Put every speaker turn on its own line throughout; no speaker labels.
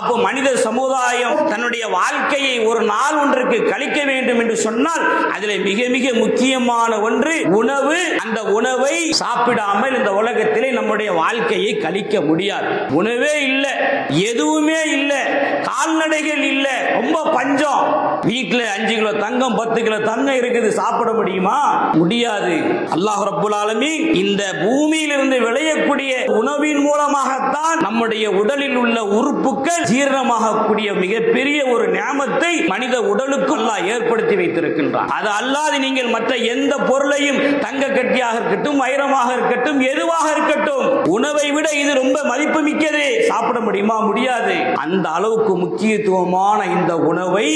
அப்போ மனித சமுதாயம் தன்னுடைய வாழ்க்கையை ஒரு நாள் ஒன்றுக்கு கழிக்க வேண்டும் என்று சொன்னால் அதில் மிக மிக முக்கியமான ஒன்று உணவு. அந்த உணவை சாப்பிடாமல் இந்த உலகத்திலே நம்முடைய வாழ்க்கையை கழிக்க முடியாது. உணவே இல்லை எதுவுமே இல்லை கால்நடைகள் இல்லை ரொம்ப பஞ்சம். வீட்டில் அஞ்சு கிலோ தங்கம் பத்து கிலோ தங்கம் இருக்குது சாப்பிட முடியுமா? முடியாது. அல்லாஹ் ரப்புல் ஆலமீன் இந்த பூமியிலிருந்து விளையக்கூடிய உணவின் மூலமாகத்தான் நம்முடைய உடலில் உள்ள உறுப்புகள் ஜீரணமாகக்கூடிய மிகப்பெரிய ஒரு ஞாபத்தை மனித உடலுக்கு அல்லாஹ் ஏற்படுத்தி வைத்திருக்கின்றான். அது அல்லாது நீங்கள் மற்ற எந்த பொருளையும் தங்க கட்டியாக இருக்கட்டும் வைரமாக இருக்கட்டும் எதுவாக இருக்கட்டும் உணவை விட இது ரொம்ப மதிப்பு மிக்கது. சாப்பிட முடியுமா? முடியாது. அந்த அளவுக்கு முக்கியத்துவமான இந்த உணவை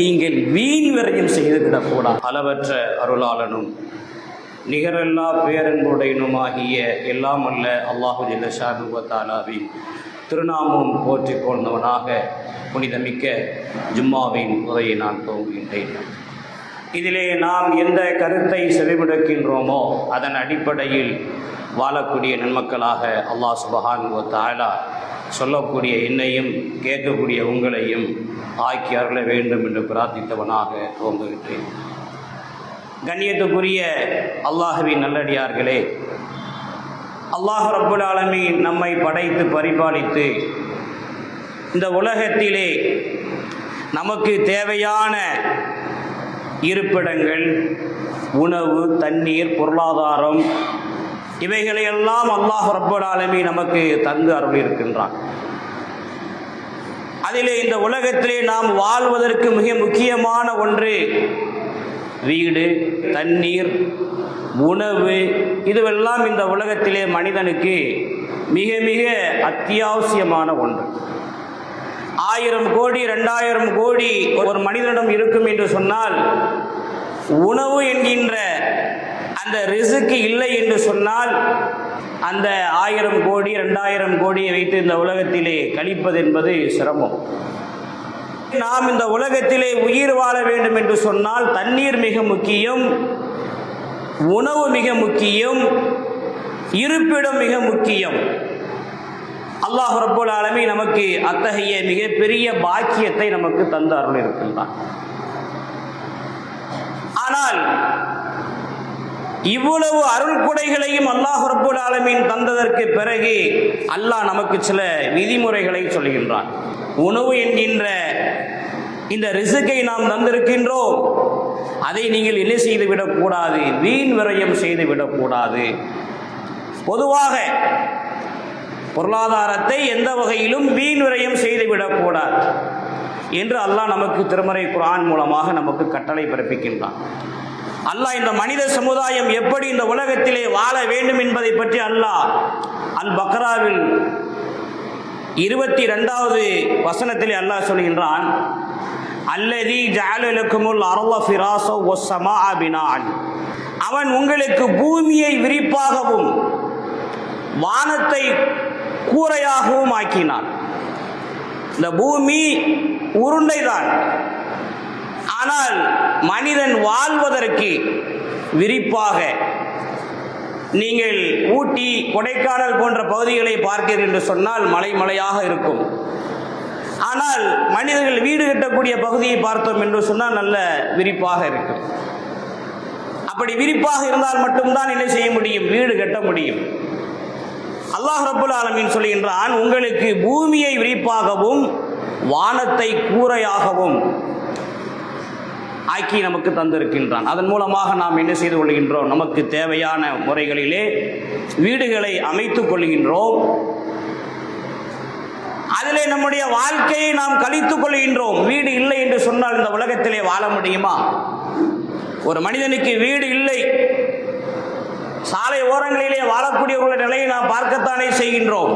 நீங்கள் வீண் விரயம் செய்து விடக்கூடாது அளவற்ற அருளாளனும் நிகரெல்லா பேரன்புடையனுமாகிய எல்லாம் அல்ல அல்லாஹு ஜில்லஷானுவத்தாலாவின் திருநாமம் போற்றிக் கொண்டவனாக புனிதமிக்க ஜும்மாவின் உரையை நான் துவங்குகின்றேன். இதிலே நாம் எந்த கருத்தை செவிமடுக்கின்றோமோ அதன் அடிப்படையில் வாழக்கூடிய நன்மக்களாக அல்லாஹ் சுபஹான் தாயலா சொல்லக்கூடிய என்னையும் கேட்கக்கூடிய உங்களையும் ஆக்கி அருள வேண்டும் என்று பிரார்த்தித்தவனாக துவங்குகின்றேன். கண்ணியத்துக்குரிய அல்லாஹுவின் நல்லடியார்களே அல்லாஹ் ரப்புல் ஆலமீன் நம்மை படைத்து பரிபாலித்து இந்த உலகத்திலே நமக்கு தேவையான இருப்பிடங்கள் உணவு தண்ணீர் பொருளாதாரம் இவைகளையெல்லாம் அல்லாஹ் ரப்புல் ஆலமி நமக்கு தந்து அருள் இருக்கின்றான் அதிலே இந்த உலகத்திலே நாம் வாழ்வதற்கு மிக முக்கியமான ஒன்று வீடு தண்ணீர் உணவு இதுவெல்லாம் இந்த உலகத்திலே மனிதனுக்கு மிக மிக அத்தியாவசியமான ஒன்று. ஆயிரம் கோடி ரெண்டாயிரம் கோடி ஒரு மனிதனிடம் இருக்கும் என்று சொன்னால் உணவு என்கின்ற அந்த ரிசுக்கு இல்லை என்று சொன்னால் அந்த ஆயிரம் கோடி ரெண்டாயிரம் கோடியை வைத்து இந்த உலகத்திலே கழிப்பது என்பது சிரமம். நாம் இந்த உலகத்திலே உயிர் வாழ வேண்டும் என்று சொன்னால் தண்ணீர் மிக முக்கியம் உணவு மிக முக்கியம் இருப்பிடம் மிக முக்கியம். அல்லாஹ் ரப்போல் ஆலமி நமக்கு அத்தகைய மிகப்பெரிய பாக்கியத்தை நமக்கு தந்த அருள் இருக்கின்றான். ஆனால் இவ்வளவு அருள் கொடைகளையும் அல்லாஹ் ரப்போல் ஆலமீன் தந்ததற்கு பிறகு அல்லாஹ் நமக்கு சில விதிமுறைகளை சொல்கின்றான். உணவு என்கின்ற இந்த ரிசுக்கை நாம் தந்திருக்கின்றோம். அதை நீங்கள் என்ன செய்து விடக்கூடாது வீண் விரயம் செய்து விடக்கூடாது பொதுவாக பொருளாதாரத்தை எந்த வகையிலும் வீண் விரயம் செய்து விடக்கூடாது என்று அல்லாஹ் நமக்கு திருமறை குரான் மூலமாக நமக்கு கட்டளை பிறப்பிக்கின்றான். அல்லாஹ் இந்த மனித சமுதாயம் எப்படி இந்த உலகத்திலே வாழ வேண்டும் என்பதை பற்றி அல்லாஹ் அல் பக்ராவில் இருபத்தி ரெண்டாவது வசனத்தில் அல்லாஹ் சொல்கின்றான் அல்லதி ஜாலுலக்குமுல் அருள ஃபிராசோ ஒஸ்ஸமா பினான் அவன் உங்களுக்கு பூமியை விரிப்பாகவும் வானத்தை கூரையாகவும் ஆக்கினான். இந்த பூமி உருண்டைதான். ஆனால் மனிதன் வாழ்வதற்கு விரிப்பாக நீங்கள் ஊட்டி கொடைக்கானல் போன்ற பகுதிகளை பார்க்கிறீர்கள் என்று சொன்னால் மலை மலையாக இருக்கும். ஆனால் மனிதர்கள் வீடு கட்டக்கூடிய பகுதியை பார்த்தோம் என்று சொன்னால் நல்ல விரிப்பாக இருக்கும். அப்படி விரிப்பாக இருந்தால் மட்டும்தான் என்ன செய்ய முடியும்? வீடு கட்ட முடியும். அல்லாஹ் ரபுல் ஆலமின் சொல்கின்றான் உங்களுக்கு பூமியை விரிப்பாகவும் வானத்தை கூரையாகவும் ஆக்கி நமக்கு தந்திருக்கின்றான். அதன் மூலமாக நாம் என்ன செய்து கொள்கின்றோம்? நமக்கு தேவையான முறைகளிலே வீடுகளை அமைத்துக் கொள்கின்றோம். அதிலே நம்முடைய வாழ்க்கையை நாம் கழித்துக் கொள்கின்றோம். வீடு இல்லை என்று சொன்னால் இந்த உலகத்திலே வாழ முடியுமா? ஒரு மனிதனுக்கு வீடு இல்லை. சாலை ஓரங்களிலே உள்ள நிலையை நாம் பார்க்கத்தானே செய்கின்றோம்.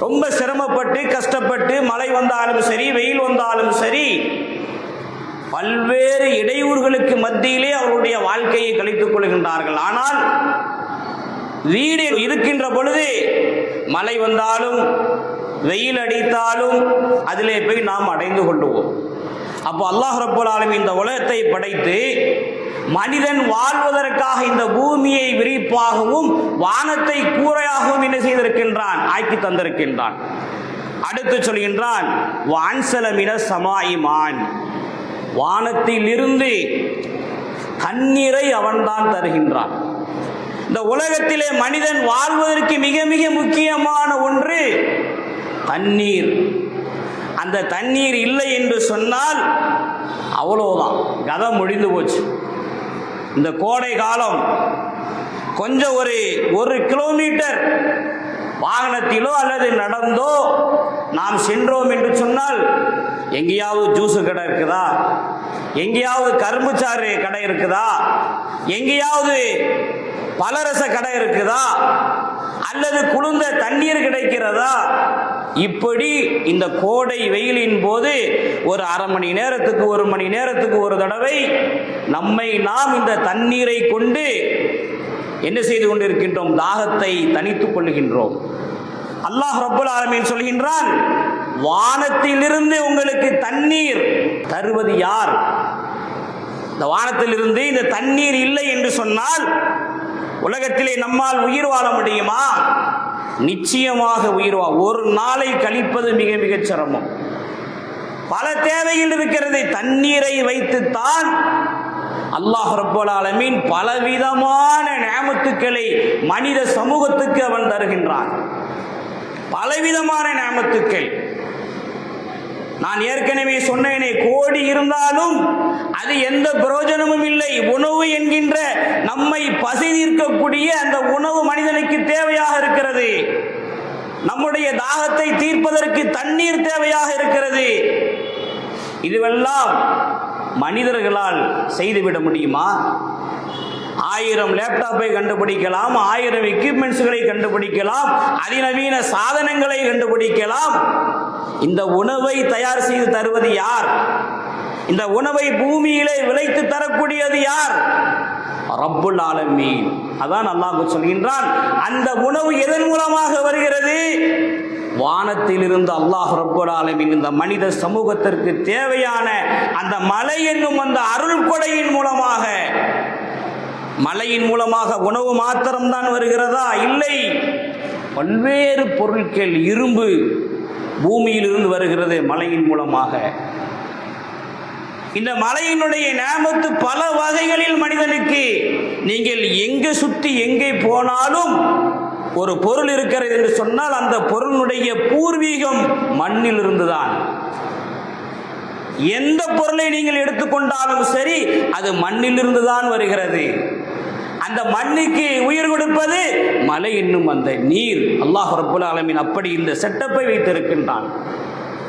ரொம்ப சிரமப்பட்டு கஷ்டப்பட்டு மழை வந்தாலும் சரி வெயில் வந்தாலும் சரி பல்வேறு இடையூறுகளுக்கு மத்தியிலே அவருடைய வாழ்க்கையை கழித்துக் கொள்கின்றார்கள். ஆனால் வீடு இருக்கின்ற பொழுது மழை வந்தாலும் வெயில் அடித்தாலும் அதிலே போய் நாம் அடைந்து கொள்ளுவோம். அப்போ அல்லாஹ் ரப்பல் இந்த உலகத்தை படைத்து மனிதன் வாழ்வதற்காக இந்த பூமியை விரிப்பாகவும் வானத்தை கூரையாகவும் என்ன செய்திருக்கின்றான்? ஆக்கி தந்திருக்கின்றான். அடுத்து சொல்கின்றான் வான்சலமின சமாயிமான் வானத்திலிருந்து கண்ணீரை அவன்தான் தருகின்றான். இந்த உலகத்திலே மனிதன் வாழ்வதற்கு மிக மிக முக்கியமான ஒன்று தண்ணீர். அந்த தண்ணீர் இல்லை என்று சொன்னால் அவ்வளோதான் கதை முடிந்து போச்சு. இந்த கோடை காலம் கொஞ்சம் ஒரு ஒரு கிலோமீட்டர் வாகனத்திலோ அல்லது நடந்தோ நாம் சென்றோம் என்று சொன்னால் எங்கேயாவது ஜூஸ் கடை இருக்குதா? எங்கேயாவது கரும்புச்சாறு கடை இருக்குதா? எங்கேயாவது பலரச கடை இருக்குதா? அல்லது குளிர்ந்த தண்ணீர் கிடைக்கிறதா? இப்படி இந்த கோடை வெயிலின் போது ஒரு அரை மணி நேரத்துக்கு ஒரு மணி நேரத்துக்கு ஒரு தடவை நம்மை நாம் இந்த தண்ணீரை கொண்டு என்ன செய்து கொண்டிருக்கின்றோம்? தாகத்தை தனித்துக் கொள்ளுகின்றோம். அல்லாஹ் ரபுல் ஆலமீன் சொல்கின்றான் வானத்திலிருந்து உங்களுக்கு தண்ணீர் தருவது யார்? இந்த வானத்திலிருந்து இந்த தண்ணீர் இல்லை என்று சொன்னால் உலகத்திலே நம்மால் உயிர் வாழ முடியுமா? நிச்சயமாக உயிர் வா ஒரு நாளை கழிப்பது மிக மிக சிரமம். பல தேவையில் இருக்கிறது தண்ணீரை வைத்துத்தான் அல்லாஹ் ரப்பல் ஆலமீன் பலவிதமான நியமத்துக்களை மனித சமூகத்துக்கு அவன் தருகின்றான். பலவிதமான நியமத்துக்கள். நான் ஏற்கனவே சொன்னேனே கோடி இருந்தாலும் அது எந்த பிரயோஜனமும் இல்லை. உணவு என்கின்ற நம்மை பசி நிற்கக்கூடிய அந்த உணவு மனிதனுக்கு தேவையாக இருக்கிறது. நம்முடைய தாகத்தை தீர்ப்பதற்கு தண்ணீர் தேவையாக இருக்கிறது. இதுவெல்லாம் மனிதர்களால் செய்துவிட முடியுமா? ஆயிரம் லேப்டாப்பை கண்டுபிடிக்கலாம் ஆயிரம் எக்யூப்மெண்ட்ஸ்களை கண்டுபிடிக்கலாம் அதிநவீன சாதனங்களை கண்டுபிடிக்கலாம். இந்த உணவை தயார் செய்து தருவது யார்? இந்த உணவை பூமியிலே விளைத்து தரக்கூடியது யார்? ரப்புல் ஆலமீன். அதான் அல்லாஹ் சொல்கின்றான் அந்த உணவு எதன் மூலமாக வருகிறது? வானத்திலிருந்து அல்லாஹ் ரப்பராலமின் இந்த மனித சமூகத்திற்கு தேவையான அந்த மலை என்னும் அந்த அருள் கொடையின் மூலமாக மலையின் மூலமாக உணவு மாத்திரம்தான் வருகிறதா? இல்லை. பல்வேறு பொருட்கள் இரும்பு பூமியிலிருந்து வருகிறது மலையின் மூலமாக. இந்த மலையினுடைய நேமத்து பல வகைகளில் மனிதனுக்கு நீங்கள் எங்கே சுற்றி எங்கே போனாலும் ஒரு பொருள் இருக்கிறது என்று சொன்னால் அந்த பொருளுடைய பூர்வீகம் மண்ணில் இருந்துதான். எந்த பொருளை நீங்கள் எடுத்துக்கொண்டாலும் சரி அது மண்ணிலிருந்து தான் வருகிறது. அந்த மண்ணுக்கு உயிர் கொடுப்பது மலை என்னும் அந்த நீர். அல்லாஹ் ரபுல் ஆலமின் அப்படி இந்த செட்டப்பை வைத்திருக்கின்றான்.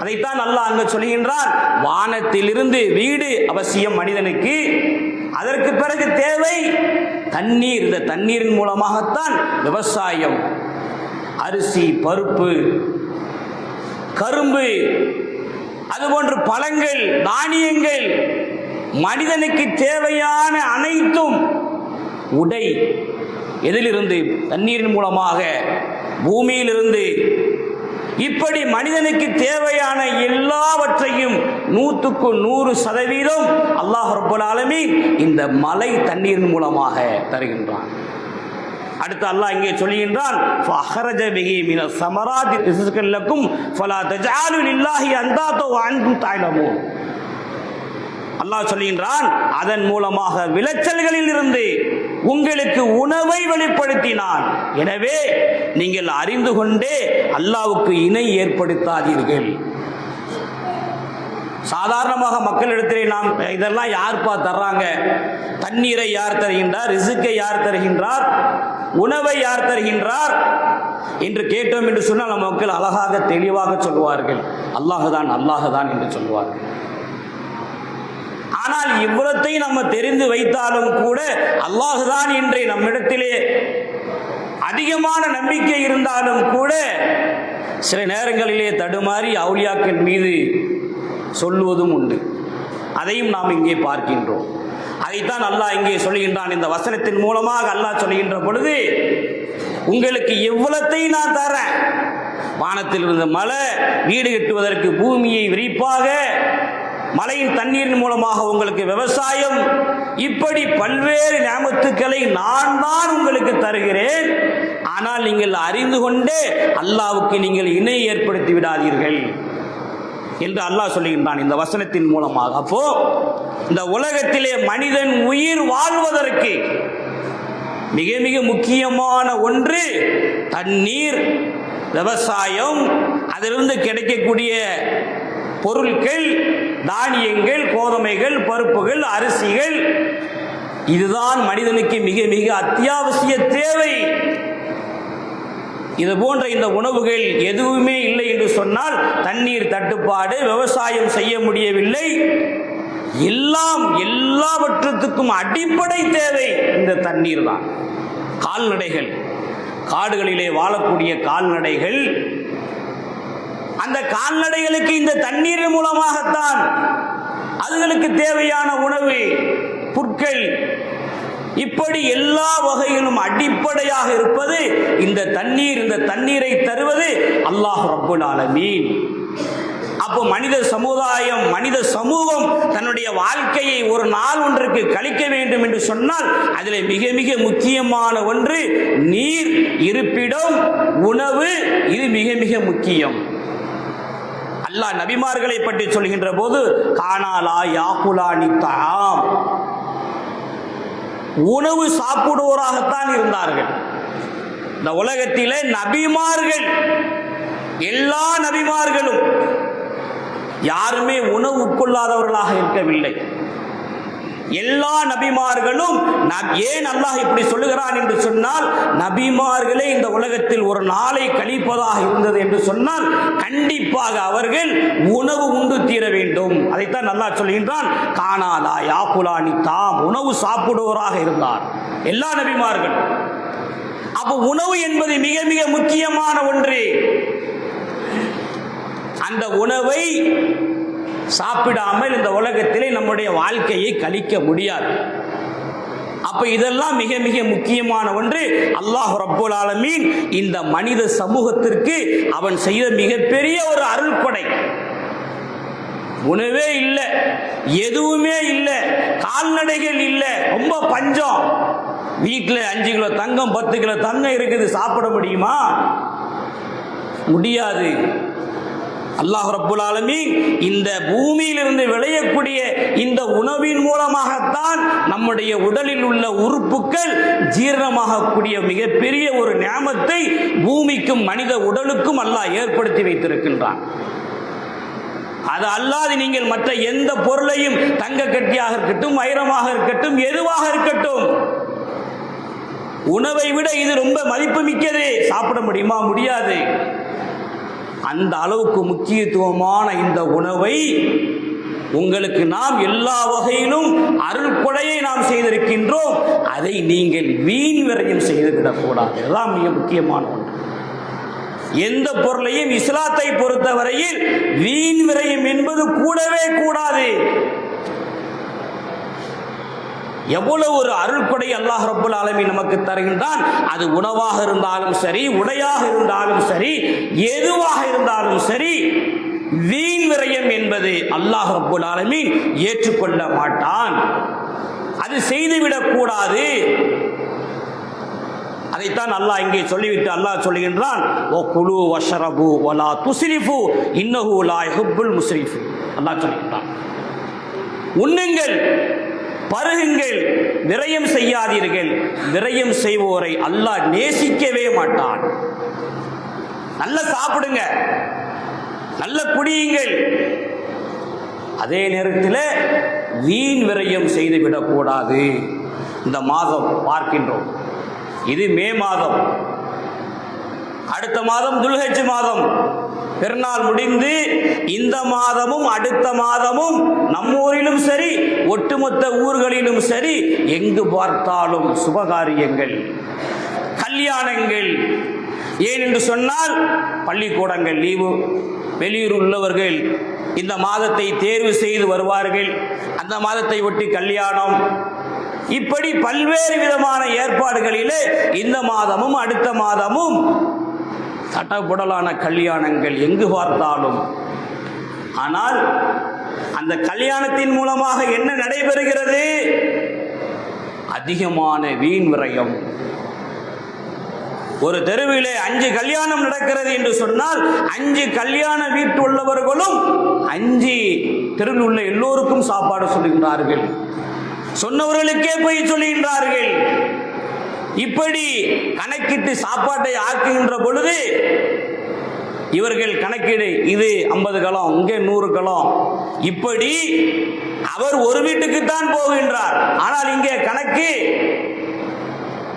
அதைத்தான் அல்லாஹ் அங்கு சொல்கின்றான் வானத்திலிருந்து வீடு அவசியம் மனிதனுக்கு அதற்கு பிறகு தேவை தண்ணீர். இந்த தண்ணீரின் மூலமாகத்தான் விவசாயம். அரிசி பருப்பு கரும்பு அதுபோன்று பழங்கள் தானியங்கள் மனிதனுக்கு தேவையான அனைத்தும் உடை. எதிலிருந்து? தண்ணீரின் மூலமாக. பூமியிலிருந்து. இப்படி மனிதனுக்கு தேவையான எல்லாவற்றையும் நூற்றுக்கு நூறு சதவீதம் அல்லாஹ் ரப்பல் இந்த மலை தண்ணீரின் மூலமாக தருகின்றான். அடுத்து அல்லாஹ் இங்கே சொல்லுகின்றான் ஃபஹரஜ பிஹி மின ஸமராத்தி ரிஸ்கன் ஃபலா தஜாலு லில்லாஹி அந்தாதோ தஅலமூன் அல்லாஹ் சொல்லுகின்றான் அதன் மூலமாக விளைச்சல்களில் இருந்து உங்களுக்கு உணவை வெளிப்படுத்தினான். எனவே நீங்கள் அறிந்து கொண்டே அல்லாவுக்கு இணை ஏற்படுத்தாதீர்கள். சாதாரணமாக மக்களிடத்திலே நாம் இதெல்லாம் யார்ப்பா தர்றாங்க? தண்ணீரை யார் தருகின்றார்? ரிசுக்கை யார் தருகின்றார்? உணவை யார் தருகின்றார்? என்று கேட்டோம் என்று சொன்னால் நம்ம மக்கள் அழகாக தெளிவாக சொல்வார்கள் அல்லாஹுதான் அல்லாஹுதான் என்று சொல்வார்கள் ஆனால் இவ்வளத்தை நம்ம தெரிந்து வைத்தாலும் கூட அல்லாஹுதான் இன்றை நம்மிடத்திலே அதிகமான நம்பிக்கை இருந்தாலும் கூட சில நேரங்களிலே தடுமாறி அவுளியாக்கள் மீது சொல்லுவதும் உண்டு. அதையும் நாம் இங்கே பார்க்கின்றோம். அதைத்தான் அல்லாஹ் இங்கே சொல்கின்றான் இந்த வசனத்தின் மூலமாக அல்லாஹ் சொல்கின்ற பொழுது உங்களுக்கு எவ்வளத்தை நான் தரேன்? வானத்தில் இருந்த மழை வீடு கட்டுவதற்கு பூமியை விரிப்பாக மழையின் தண்ணீரின் மூலமாக உங்களுக்கு விவசாயம். இப்படி பல்வேறு ஞாபகத்துக்களை நான் தான் உங்களுக்கு தருகிறேன். ஆனால் நீங்கள் அறிந்து கொண்டே அல்லாவுக்கு நீங்கள் இணை ஏற்படுத்தி விடாதீர்கள். என்று அல்லாஹ் சொல்லுகின்றான் இந்த வசனத்தின் மூலமாக. அப்போ இந்த உலகத்திலே மனிதன் உயிர் வாழ்வதற்கு மிக மிக முக்கியமான ஒன்று தண்ணீர் விவசாயம் அதிலிருந்து கிடைக்கக்கூடிய பொருட்கள் தானியங்கள் கோதுமைகள் பருப்புகள் அரிசிகள். இதுதான் மனிதனுக்கு மிக மிக அத்தியாவசிய தேவை. இது போன்ற இந்த உணவுகள் எதுவுமே இல்லை என்று சொன்னால் தண்ணீர் தட்டுப்பாடு விவசாயம் செய்ய முடியவில்லை. எல்லாம் எல்லாவற்றத்துக்கும் அடிப்படை தேவை இந்த தண்ணீர் தான் கால்நடைகள். காடுகளிலே வாழக்கூடிய கால்நடைகள் அந்த கால்நடைகளுக்கு இந்த தண்ணீர் மூலமாகத்தான் அதுகளுக்கு தேவையான உணவு புற்கள் இப்படி எல்லா வகையிலும் அடிப்படையாக இருப்பது இந்த தண்ணீர் இந்த தண்ணீரை தருவது அல்லாஹ் ரப்புல் ஆலமீன். அப்போ மனித சமுதாயம் மனித சமூகம் தன்னுடைய வாழ்க்கையை ஒரு நாள் ஒன்றுக்கு கழிக்க வேண்டும் என்று சொன்னால் அதில் மிக மிக முக்கியமான ஒன்று நீர் இருப்பிடம் உணவு இது மிக மிக முக்கியம். அல்லாஹ் நபிமார்களை பற்றி சொல்கின்ற போது காணாலா யாக்குலா நித்தாம் உணவு சாப்பிடுவோராகத்தான் இருந்தார்கள். இந்த உலகத்திலே நபிமார்கள் எல்லா நபிமார்களும் யாருமே உணவு உட்கொள்ளாதவர்களாக இருக்கவில்லை. எல்லா நபிமார்களும் ஏன் அல்லாஹ் இப்படி சொல்லுகிறான் என்று சொன்னால் நபிமார்களே இந்த உலகத்தில் ஒரு நாளை கழிப்பதாக இருந்தது என்று சொன்னால் கண்டிப்பாக அவர்கள் உணவு உண்டு தீர வேண்டும். அதைத்தான் நல்லா சொல்கின்றான் காணாதா யாக்குலானி தாம்? உணவு சாப்பிடுவோராக இருந்தார். எல்லா நபிமார்கள். அப்போ உணவு என்பது மிக மிக முக்கியமான ஒன்று. அந்த உணவை சாப்பிடாமல் இந்த உலகத்திலே நம்முடைய வாழ்க்கையை கழிக்க முடியாது. அப்ப இதெல்லாம் மிக மிக முக்கியமான ஒன்று. அல்லாஹ் ரப்புல் ஆலமீன் இந்த மனித சமூகத்திற்கு அவன் செய்த மிகப்பெரிய ஒரு அருள் கொடை உணவே இல்லை எதுவுமே இல்லை கால்நடைகள் இல்லை ரொம்ப பஞ்சம். வீட்டில் அஞ்சு கிலோ தங்கம் பத்து கிலோ தங்கம் இருக்குது சாப்பிட முடியுமா? முடியாது. அல்லாஹ் ரப்புல் இந்த பூமியிலிருந்து விளையக்கூடிய இந்த உணவின் மூலமாகத்தான் நம்முடைய உடலில் உள்ள உறுப்புகள் ஜீரணமாகக்கூடிய மிகப்பெரிய ஒரு ஞாபத்தை பூமிக்கும் மனித உடலுக்கும் அல்லாஹ் ஏற்படுத்தி வைத்திருக்கின்றான். அது அல்லாது நீங்கள் மற்ற எந்த பொருளையும் தங்க கட்டியாக இருக்கட்டும் வைரமாக இருக்கட்டும் எதுவாக இருக்கட்டும் உணவை விட இது ரொம்ப மதிப்பு மிக்கது சாப்பிட முடியுமா? முடியாது. அந்த அளவுக்கு முக்கியத்துவமான இந்த உணவை உங்களுக்கு நாம் எல்லா வகையிலும் அருள் கொடையை நாம் செய்திருக்கின்றோம். அதை நீங்கள் வீண் விரயம் செய்துவிடக்கூடாது. இதுதான் மிக முக்கியமான ஒன்று. எந்த பொருளையும் இஸ்லாத்தை பொறுத்தவரையில் வீண் விரயம் என்பது கூடவே கூடாது. எவ்வளவு ஒரு அருள்படை அல்லாஹ் ரபுல் ஆலமீன் நமக்கு தருகின்றான்? அது உணவாக இருந்தாலும் சரி உடையாக இருந்தாலும் சரி எதுவாக இருந்தாலும் சரி வீண் விரயம் என்பது அல்லாஹ் ரபுல் ஆலமீன் ஏற்றுக்கொள்ள மாட்டான். அது செய்துவிடக் கூடாது. அதைத்தான் அல்லாஹ் இங்கே சொல்லிவிட்டு அல்லாஹ் சொல்லுகின்றான் ஓ குழு வஷரபு வலா துசிரிஃபு இன்னஹு லா ஹுப்புல் முஸ்ரிஃபு. அல்லாஹ் சொல்லுகின்றான் உண்ணுங்கள். பருகுங்கள் விரயம் செய்யாதீர்கள். விரயம் செய்வோரை அல்லாஹ் நேசிக்கவே மாட்டான். நல்ல சாப்பிடுங்க. நல்ல குடியுங்கள். அதே நேரத்தில் வீண் விரயம் செய்துவிடக்கூடாது. இந்த மாதம் பார்க்கின்றோம். இது மே மாதம். அடுத்த மாதம் துல்ஹஜ் மாதம். பெருநாள் முடிந்து இந்த மாதமும் அடுத்த மாதமும் நம்ம ஊரிலும் சரி ஒட்டுமொத்த ஊர்களிலும் சரி எங்கு பார்த்தாலும் சுபகாரியங்கள் கல்யாணங்கள். ஏன் என்று சொன்னால் பள்ளிக்கூடங்கள் லீவு. வெளியூர் உள்ளவர்கள் இந்த மாதத்தை தேர்வு செய்து வருவார்கள். அந்த மாதத்தை ஒட்டி கல்யாணம். இப்படி பல்வேறு விதமான ஏற்பாடுகளிலே இந்த மாதமும் அடுத்த மாதமும் தடபுடலான கல்யாணங்கள் எங்கு பார்த்தாலும். ஆனால் அந்த கல்யாணத்தின் மூலமாக என்ன நடைபெறுகிறது? அதிகமான வீண் விரயம். ஒரு தெருவிலே அஞ்சு கல்யாணம் நடக்கிறது என்று சொன்னால் அஞ்சு கல்யாண வீட்டு உள்ளவர்களும் அஞ்சு தெருவில் உள்ள எல்லோருக்கும் சாப்பாடு சொல்லுகின்றார்கள். சொன்னவர்களுக்கே போய் சொல்லுகின்றார்கள். இப்படி கணக்கிட்டு சாப்பாட்டை ஆக்குகின்ற பொழுது இவர்கள் கணக்கீடு இது ஐம்பது களம் இங்கே நூறு களம் இப்படி அவர் ஒரு வீட்டுக்குத்தான் போகின்றார். ஆனால் இங்கே கணக்கு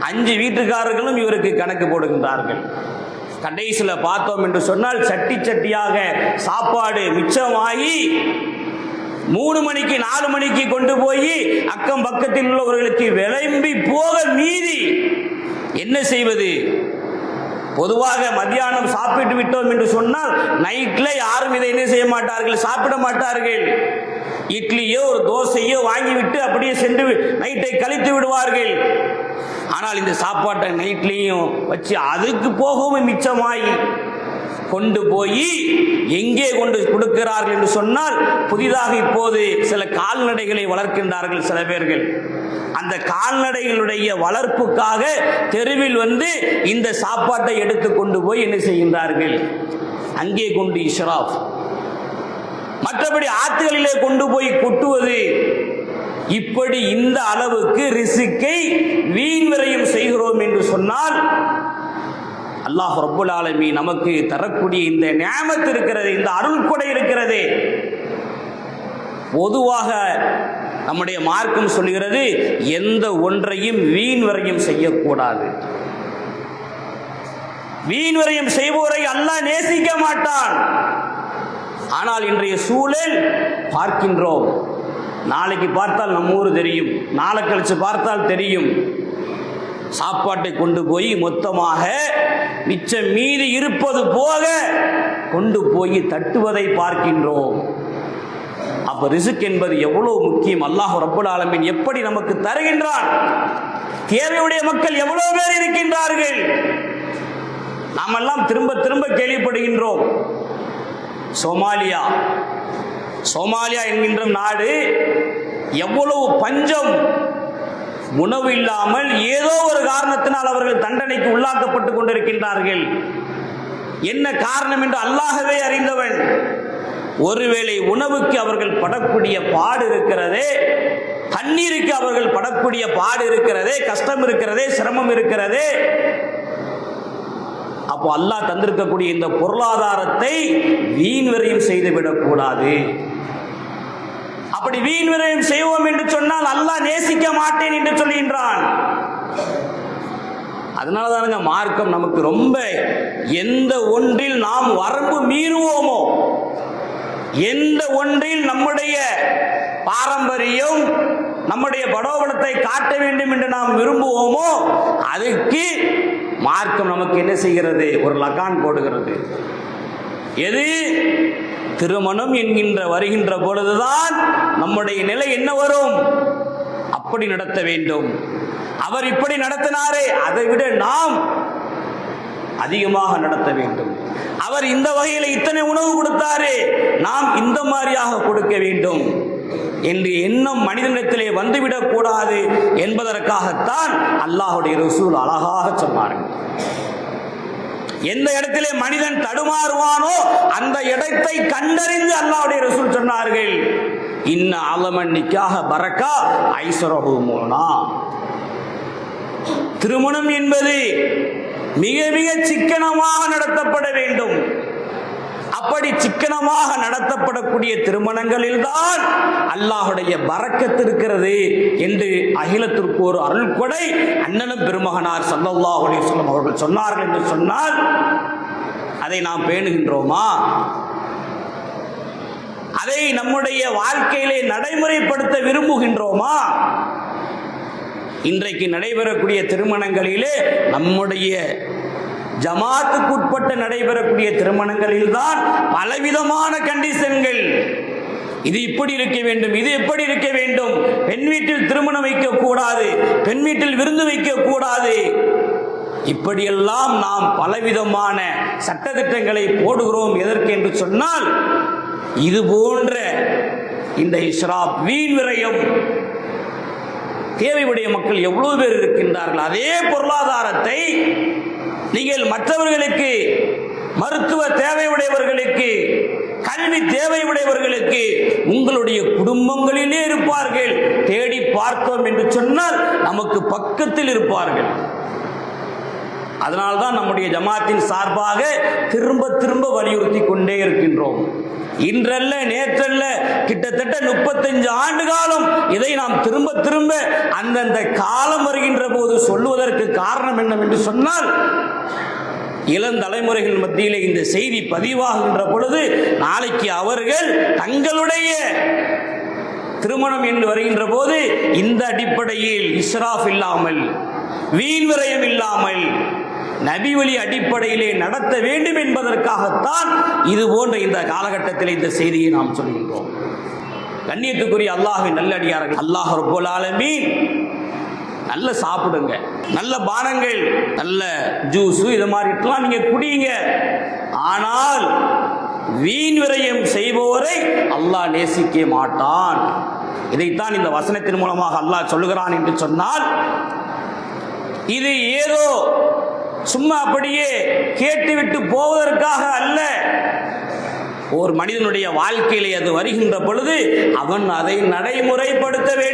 அஞ்சு வீட்டுக்காரர்களும் இவருக்கு கணக்கு போடுகின்றார்கள். கடைசியில் பார்த்தோம் என்று சொன்னால் சட்டி சட்டியாக சாப்பாடு மிச்சமாகி மூணு மணிக்கு நாலு மணிக்கு கொண்டு போய் அக்கம் பக்கத்தில் உள்ளவர்களுக்கு விளம்பி போக மீதி என்ன செய்வது? பொதுவாக மத்தியானம் சாப்பிட்டு விட்டோம் என்று சொன்னால் நைட்ல யாரும் இதை என்ன செய்ய மாட்டார்கள்? சாப்பிட மாட்டார்கள். இட்லியோ ஒரு தோசையோ வாங்கிவிட்டு அப்படியே சென்று நைட்டை கழித்து விடுவார்கள். ஆனால் இந்த சாப்பாட்டை நைட்லேயும் வச்சு அதுக்கு போகவும் மிச்சமாயி கொண்டு போய் எங்கே கொண்டு கொடுக்கிறார்கள் என்று சொன்னால் புதிதாக இப்போது சில கால்நடைகளை வளர்க்கின்றார்கள் சில பேர்கள். அந்த கால்நடைகளுடைய வளர்ப்புக்காக தெருவில் வந்து இந்த சாப்பாட்டை எடுத்து கொண்டு போய் என்ன செய்கின்றார்கள்? அங்கே கொண்டு இஷ்ராப். மற்றபடி ஆற்றுகளிலே கொண்டு போய் கொட்டுவது. இப்படி இந்த அளவுக்கு ரிசுக்கை வீண் விரயம் செய்கிறோம் என்று சொன்னால் அல்லாஹ் ரப்புல் ஆலமி நமக்கு தரக்கூடிய இந்த நியமத்து இருக்கிறது இந்த அருள் கொடை இருக்கிறது. பொதுவாக நம்முடைய மார்க்கம் சொல்கிறது எந்த ஒன்றையும் வீண் வரையும் செய்யக்கூடாது. வீண் வரையும் செய்வோரை அல்லாஹ் நேசிக்க மாட்டான். ஆனால் இன்றைய சூழல் பார்க்கின்றோம். நாளைக்கு பார்த்தால் நம்ம ஊர் தெரியும். நாளை கழிச்சு பார்த்தால் தெரியும். சாப்பாட்டை கொண்டு போய் மொத்தமாக மிச்சம் மீதி இருப்பது போக கொண்டு போய் தட்டுவதை பார்க்கின்றோம். அப்ப ரிசுக் என்பது எவ்வளவு முக்கியம்? அல்லாஹ் ரப்பல் ஆலமின் எப்படி நமக்கு தருகின்றான்? தேவையுடைய மக்கள் எவ்வளவு பேர் இருக்கின்றார்கள்? நாமெல்லாம் திரும்ப திரும்ப கேள்விப்படுகின்றோம். சோமாலியா சோமாலியா என்கின்ற நாடு எவ்வளவு பஞ்சம் உணவு இல்லாமல் ஏதோ ஒரு காரணத்தினால் அவர்கள் தண்டனைக்கு உள்ளாக்கப்பட்டு கொண்டிருக்கின்றார்கள். என்ன காரணம் என்று அல்லாஹவே அறிந்தவன் ஒருவேளை உணவுக்கு அவர்கள் படக்கூடிய பாடு இருக்கிறதே தண்ணீருக்கு அவர்கள் படக்கூடிய பாடு இருக்கிறதே கஷ்டம் இருக்கிறதே சிரமம் இருக்கிறதே. அப்போ அல்லாஹ் தந்திருக்கக்கூடிய இந்த பொருளாதாரத்தை வீண் வரையும் செய்துவிடக்கூடாது அப்படி வீண் விரயம் செய்வோம் என்று சொன்னால் அல்லாஹ் நேசிக்க மாட்டேன் என்று சொல்லுகின்றான் அதனால தானுங்க மார்க்கம் நமக்கு ரொம்ப எந்த ஒன்றில் நாம் வரம்பு மீறுவோமோ எந்த ஒன்றில் நம்முடைய பாரம்பரியம் நம்முடைய படோபலத்தை காட்ட வேண்டும் என்று நாம் விரும்புவோமோ அதுக்கு மார்க்கம் நமக்கு என்ன செய்கிறது? ஒரு லகான் போடுகிறது. எது? திருமணம் என்கின்ற வருகின்ற பொழுதுதான் நம்முடைய நிலை என்ன வரும்? அப்படி நடத்த வேண்டும். அவர் இப்படி நடத்தினாரே அதை விட நாம் அதிகமாக நடத்த வேண்டும். அவர் இந்த வகையில் இத்தனை உணவு கொடுத்தாரே நாம் இந்த மாதிரியாக கொடுக்க வேண்டும். என்று எண்ணம் மனிதனிடத்திலே வந்துவிடக் கூடாது என்பதற்காகத்தான் அல்லாஹுடைய ரசூல் அழகாக சொன்னார்கள். எந்த இடத்திலே மனிதன் தடுமாறுவானோ அந்த இடத்தை கண்டறிந்து அல்லாவுடைய ரசூல் சொன்னார்கள். இன்ன அலமன்னிக்காக பறக்கா ஐஸ்வரகு மூலனா திருமணம் என்பது மிக மிக சிக்கனமாக நடத்தப்பட வேண்டும். அப்படி சிக்கனமாக நடத்தப்படக்கூடிய திருமணங்களில் தான் அல்லாஹுடைய பறக்கத்து இருக்கிறது என்று அகிலத்திற்கு ஒரு அருள் கொடை அண்ணனும் பெருமகனார் சல்லல்லா அவர்கள் சொன்னார்கள் என்று சொன்னால் அதை நாம் பேணுகின்றோமா? அதை நம்முடைய வாழ்க்கையிலே நடைமுறைப்படுத்த விரும்புகின்றோமா? இன்றைக்கு நடைபெறக்கூடிய திருமணங்களிலே நம்முடைய ஜமாத்துக்கு உட்பட்ட நடைபெறக்கூடிய திருமணங்களில் தான் பலவிதமான கண்டிஷன்கள் இது இப்படி இருக்க வேண்டும் இது எப்படி இருக்க வேண்டும். பெண் வீட்டில் திருமணம் வைக்க கூடாது பெண் வீட்டில் விருந்து வைக்க கூடாது இப்படியெல்லாம் நாம் பலவிதமான சட்டத்திட்டங்களை போடுகிறோம் எதற்கு என்று சொன்னால் இது போன்ற இந்த இஸ்ராப் வீண் விரயம். தேவையுடைய மக்கள் எவ்வளவு பேர் இருக்கின்றார்கள் அதே பொருளாதாரத்தை நீங்கள் மற்றவர்களுக்கு மருத்துவ தேவையுடையவர்களுக்கு கல்வி தேவையுடையவர்களுக்கு உங்களுடைய குடும்பங்களிலே இருப்பார்கள். தேடி பார்த்தோம் என்று சொன்னால் நமக்கு பக்கத்தில் இருப்பார்கள். அதனால்தான் நம்முடைய ஜமாத்தின் சார்பாக திரும்ப திரும்ப வலியுறுத்தி கொண்டே இருக்கின்றோம். இன்றல்ல நேற்றல்ல கிட்டத்தட்ட முப்பத்தஞ்சு ஆண்டு காலம் இதை நாம் திரும்ப திரும்ப அந்தந்த காலம் வருகின்ற போது சொல்லுவதற்கு காரணம் என்னவென்று சொன்னால் இளந்தலைமுறைகள் மத்தியிலே இந்த செய்தி பதிவாகின்ற பொழுது நாளைக்கு அவர்கள் தங்களுடைய திருமணம் என்று வருகின்ற போது இந்த அடிப்படையில் இஸ்ராஃப் இல்லாமல் வீண் விரயம் இல்லாமல் நபிவழி அடிப்படையிலே நடத்த வேண்டும் என்பதற்காகத்தான் இது போன்ற இந்த காலகட்டத்தில் இந்த செய்தியை நாம் சொல்கின்றோம். கண்ணியத்துக்குரிய அல்லாஹின் நல்லடியார்கள் அல்லாஹ் ரப்பல் ஆலமீன் நல்ல சாப்பிடுங்க. நல்ல பானங்கள் நல்ல ஜூஸ் இது மாதிரிலாம் நீங்க குடியுங்க ஆனால் வீண் விரயம் செய்பவரை அல்லாஹ் நேசிக்க மாட்டான். இதைத்தான் இந்த வசனத்தின் மூலமாக அல்லாஹ் சொல்லுகிறான் என்று சொன்னால் இது ஏதோ சும்மா அப்படியே கேட்டுவிட்டு போவதற்காக அல்ல. ஒரு மனிதனுடைய வாழ்க்கையிலே அது வருகின்ற பொழுது அவன் அதை நடைமுறைப்படுத்த வேண்டும்.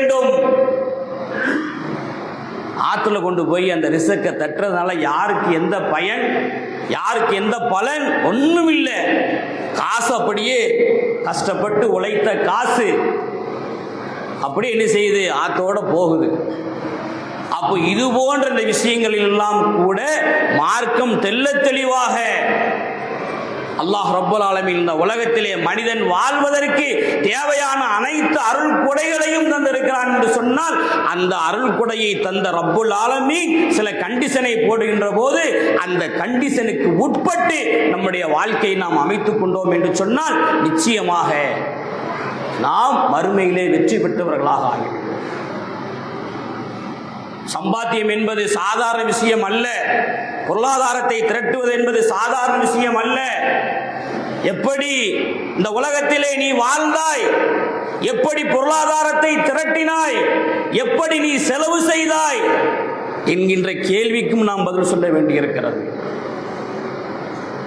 ஆற்றுல கொண்டு போய் அந்த ரிசக்கை தட்டுறதுனால யாருக்கு எந்த பயன் யாருக்கு எந்த பலன்? ஒன்றும் இல்லை காசு அப்படியே கஷ்டப்பட்டு உழைத்த காசு. அப்படியே என்ன செய்யுது? ஆற்றோட போகுது. அப்போ இது போன்ற இந்த விஷயங்களில் எல்லாம் கூட மார்க்கம் தெல்ல தெளிவாக அல்லாஹ் ரப்பல் ஆலமின் இந்த உலகத்திலே மனிதன் வாழ்வதற்கு தேவையான அனைத்து அருள் கொடைகளையும் தந்திருக்கிறான் என்று சொன்னால் அந்த அருள் கொடையை தந்த ரப்புல் ஆலமீன் சில கண்டிஷனை போடுகின்ற போது அந்த கண்டிஷனுக்கு உட்பட்டு நம்முடைய வாழ்க்கையை நாம் அமைத்துக் கொண்டோம் என்று சொன்னால் நிச்சயமாக நாம் மறுமையிலே வெற்றி பெற்றவர்களாக ஆகிவிடும் சம்பாத்தியம் என்பது சாதாரண விஷயம் அல்ல. பொருளாதாரத்தை திரட்டுவது என்பது சாதாரண விஷயம் அல்ல. எப்படி இந்த உலகத்திலே நீ வாழ்ந்தாய்? எப்படி பொருளாதாரத்தை திரட்டினாய்? எப்படி நீ செலவு செய்தாய்? என்கின்ற கேள்விக்கும் நாம் பதில் சொல்ல வேண்டியிருக்கிறது.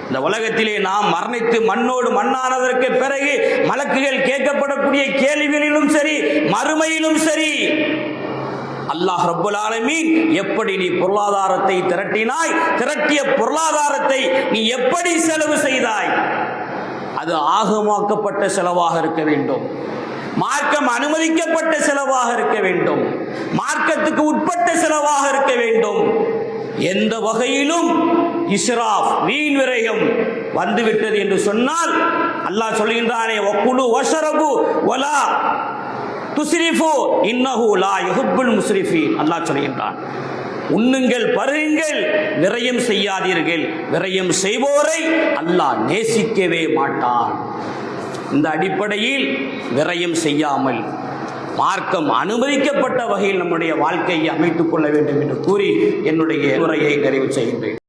இந்த உலகத்திலே நாம் மரணித்து மண்ணோடு மண்ணானதற்கு பிறகு மலக்குகள் கேட்கப்படக்கூடிய கேள்விகளிலும் சரி மறுமையிலும் சரி அல்லாஹ் ரப்புல் ஆலமீன் எப்படி நீ பொருளாதாரத்தை திரட்டினாய்? திரட்டிய பொருளாதாரத்தை நீ எப்படி செலவு செய்தாய்? அது ஆகமாக்கப்பட்ட செலவாக இருக்க வேண்டும். மார்க்கம் அனுமதிக்கப்பட்ட செலவாக இருக்க வேண்டும். மார்க்கத்துக்கு உட்பட்ட செலவாக இருக்க வேண்டும். எந்த வகையிலும் இஸ்ராஃப் வீண் விரயம் வந்துவிட்டது என்று சொன்னால் அல்லாஹ் சொல்கின்றானே ஒக்குழு வஷரபு ஒலா துஸ்ரிஃபு இன்னஹு லா யுஹிப்புல் முஸ்ரிஃபீன். அல்லாஹ் சொல்கின்றான். உண்ணுங்கள் பருகுங்கள் விரயம் செய்யாதீர்கள். விரயம் செய்வோரை அல்லாஹ் நேசிக்கவே மாட்டான். இந்த அடிப்படையில் விரயம் செய்யாமல் மார்க்கம் அனுமதிக்கப்பட்ட வகையில் நம்முடைய வாழ்க்கையை அமைத்துக் கொள்ள வேண்டும் என்று கூறி என்னுடைய உரையை நிறைவு செய்கின்றேன்.